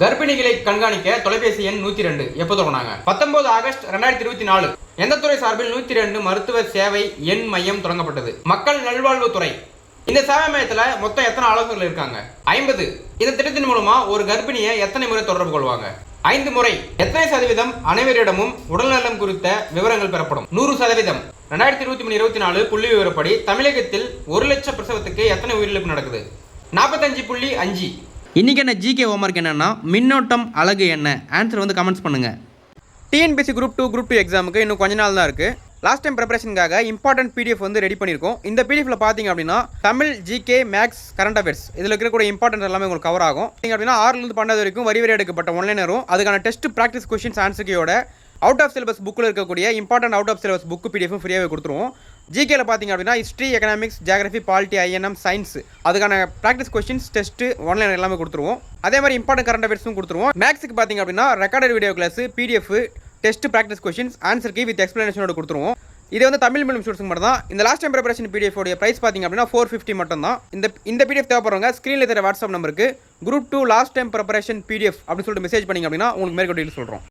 கர்ப்பிணிகளை கண்காணிக்க தொலைபேசி எண் நூத்தி ரெண்டு. எப்போ தொடங்கினாங்க? பத்தொன்பது ஆகஸ்ட் ரெண்டாயிரத்தி இருபத்தி நாலு. எந்த துறை சார்பில் நூத்தி ரெண்டு மருத்துவ சேவை எண் மையம் தொடங்கப்பட்டது? மக்கள் நல்வாழ்வுத்துறை. இந்த சேவை மையத்துல மொத்தம் எத்தனை ஆலோசகர்கள் இருக்காங்க? ஐம்பது. இந்த திட்டத்தின் மூலமா ஒரு கர்ப்பிணியை எத்தனை முறை தொடர்பு கொள்வாங்க? ஐந்து முறை. எத்தனை சதவீதம் அனைவரிடமும் உடல்நலம் குறித்த விவரங்கள் பெறப்படும்? நூறு சதவீதம். ரெண்டாயிரத்தி இருபத்தி மூணு இருபத்தி நாலு புள்ளி விவரப்படி தமிழகத்தில் ஒரு லட்சம் பிரசவத்துக்கு எத்தனை உயிரிழப்பு நடக்குது? நாற்பத்தஞ்சு புள்ளி அஞ்சு. இன்றைக்கி என்ன ஜிகே ஹோம்ஒர்க் என்னென்னா மின்னோட்டம் அழகு என்ன? ஆன்சர் வந்து கமெண்ட்ஸ் பண்ணுங்கள் TNPSC group two group two எக்ஸாமுக்கு இன்னும் கொஞ்ச நாள் தான் இருக்குது லாஸ்ட் டைம் ப்ரிப்பரேஷனுக்காக இம்பார்ட்டன்ட் பிடிஎஃப் வந்து ரெடி பண்ணியிருக்கோம். இந்த பிடிஎஃப்ல பார்த்தீங்க அப்படின்னா Tamil GK maths current affairs இதில் இருக்கக்கூடிய இம்பார்ட்டன்ஸ் எல்லாமே உங்களுக்கு கவர் ஆகும். நீங்கள் அப்படின்னா ஆறுலேருந்து பன்னெண்டு வரைக்கும் வரி வரி எடுக்கப்பட்ட ஒன்லைனரும் அதுக்கான டெஸ்ட் ப்ராக்டிஸ் கொஷின்ஸ் ஆன்சர்க்கையோட அவுட் ஆஃப் சிலபஸ் புக்கில் இருக்கக்கூடிய important out of syllabus book PDF ஃப்ரீயாகவே கொடுத்துருவோம். ஜிகேல பார்த்தீங்க அப்படின்னா history economics geography polity INM science அதுக்கான ப்ராக்டிஸ் கொஸ்டின்ஸ் டெஸ்ட் ஆன்லைன் எல்லாமே கொடுத்துருவோம். அதே மாதிரி இம்பார்ட்டன்ட் கரண்ட் அஃபேர்ஸும் கொடுத்துருவோம். மேக்ஸுக்கு பார்த்தீங்க அப்படின்னா recorded video class PDF test practice questions answer key with எக்ஸ்பிளனேஷனோட கொடுத்துருவோம். இது வந்து தமிழ் மீடியம் ஸ்டூடெண்ட்ஸ் மட்டும் தான் இந்த லாஸ்ட் டைம் ப்ரிப்பரேஷன் பிடிஎஃப் உடைய பிரைஸ் பார்த்தீங்க அப்படின்னா ஃபோர் ஃபிஃப்டி மட்டும் தான் இந்த இந்த பிடிஎஃப் தேவைப்படுறவங்க ஸ்க்ரீனில் தர வாட்ஸ்அப் நம்பருக்கு group two last time preparation PDF அப்படின்னு சொல்லிட்டு மெசேஜ் பண்ணிங்க அப்படின்னா உங்களுக்கு மேற்கொண்டு சொல்கிறோம்